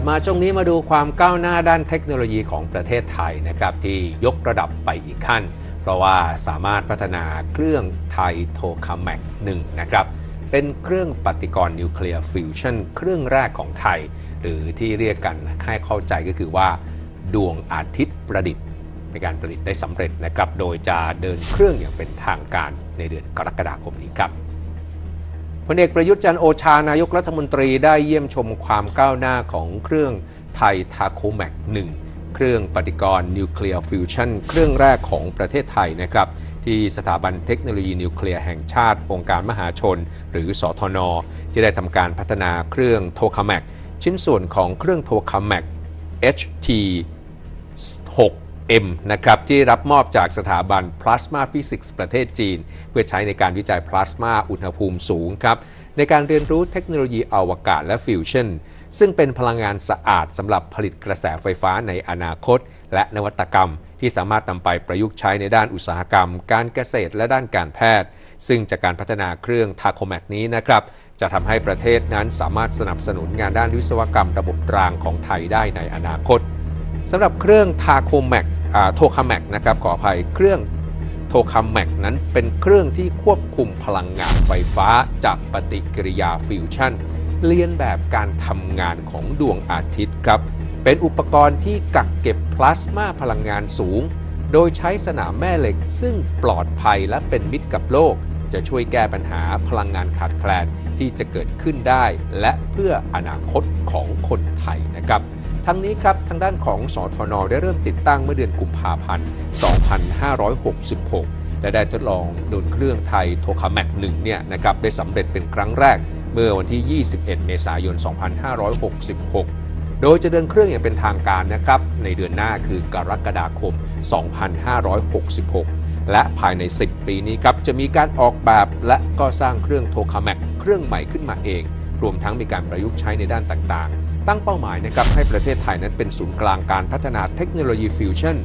บมาช่วงนี้มาดูความก้าวหน้าด้านเทคโนโลยีของประเทศไทยนะครับที่ยกระดับไปอีกขั้น เพราะว่าสามารถพัฒนาเครื่องไทยโทคาแมก1นะครับเป็นเครื่องปฏิกรณ์นิวเคลียร์ฟิวชั่นเครื่องแรกของไทย หรือที่เรียกกันให้เข้าใจก็คือว่า ดวงอาทิตย์ประดิษฐ์ในการผลิตได้สำเร็จนะครับ โดยจะเดินเครื่องอย่างเป็นทางการในเดือนกรกฎาคมนี้ครับ พลเอกประยุทธ์จันโอชานายกรัฐมนตรีได้เยี่ยมชมความก้าวหน้าของเครื่องไทยทาโคแมก1เครื่องปฏิกรณ์นิวเคลียร์ฟิวชั่นเครื่องแรกของประเทศไทยนะครับ ที่สถาบันเทคโนโลยีนิวเคลียร์แห่งชาติ องค์การมหาชน หรือสอทนที่ได้ทำการพัฒนาเครื่องโทคาแมกชิ้นส่วนของเครื่องโทคาแมก HT6 M นะครับที่รับมอบจากสถาบัน Plasma Physics ประเทศจีน เพื่อใช้ในการวิจัยพลาสมาอุณหภูมิสูงครับ ในการเรียนรู้เทคโนโลยีอวกาศและฟิวชั่นซึ่งเป็นพลังงานสะอาดสำหรับผลิตกระแสไฟฟ้าในอนาคต และนวัตกรรม ที่สามารถนำไปประยุกต์ใช้ในด้านอุตสาหกรรม การเกษตรและด้านการแพทย์ ซึ่งจากการพัฒนาเครื่องทาโคแมกนี้นะครับจะทำให้ประเทศนั้นสามารถสนับสนุนงานด้านวิศวกรรมระบบรางของไทยได้ในอนาคตสำหรับเครื่องทาโคแมก โทคาแมกนะครับขออภัยเครื่องโทคาแมกนั้นเป็นเครื่องที่ควบคุมพลังงานไฟฟ้าจากปฏิกิริยาฟิวชั่นเลียนแบบการทำงานของดวงอาทิตย์ครับ เป็นอุปกรณ์ที่กักเก็บพลาสมาพลังงานสูง โดยใช้สนามแม่เหล็ก ซึ่งปลอดภัยและเป็นมิตรกับโลก จะช่วยแก้ปัญหาพลังงานขาดแคลนที่จะเกิดขึ้นได้ และเพื่ออนาคตของคนไทยนะครับ ทั้งนี้ครับทางด้านของสอทนได้เริ่มติดตั้งเมื่อเดือนกุมภาพันธ์ 2566 และได้ทดลองโดนเครื่องไทยโทคาแมก1เนี่ยนะครับได้สำเร็จเป็นครั้งแรกเมื่อวันที่ 21 เมษายน 2566 โดยจะเดินเครื่องอย่างเป็นทางการนะครับในเดือนหน้าคือกรกฎาคม 2566 และภายใน 10 ปีนี้ครับจะมีการออกแบบและก็สร้างเครื่องโทคาแมกเครื่องใหม่ขึ้นมาเอง รวมทั้งมีการประยุกต์ใช้ในด้านต่างๆ ตั้งเป้าหมายนะครับให้ประเทศไทยนั้นเป็นศูนย์กลางการพัฒนาเทคโนโลยีฟิวชั่น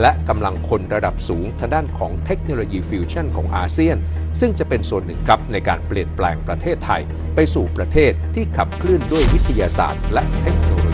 และกำลังคนระดับสูงทางด้านของเทคโนโลยีฟิวชั่นของอาเซียน ซึ่งจะเป็นส่วนหนึ่งครับในการเปลี่ยนแปลงประเทศไทย ไปสู่ประเทศที่ขับเคลื่อนด้วยวิทยาศาสตร์ และเทคโนโลยี